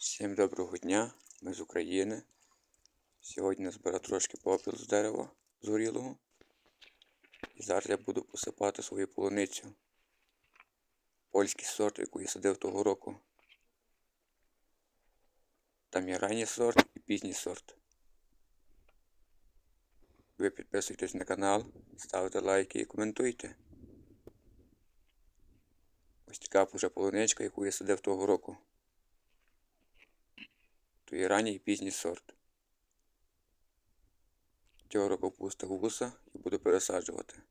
Всім доброго дня, ми з України. Сьогодні назбирав трошки попіл з дерева згорілого. І зараз я буду посипати свою полуницю. Польський сорт, яку я садив того року. Там є ранній сорт і пізній сорт. Ви підписуйтесь на канал, ставте лайки і коментуйте. Ось така вже полуничка, яку я садив того року. То є ранній і пізній сорт. Цього року пустив вуса і буду пересаджувати.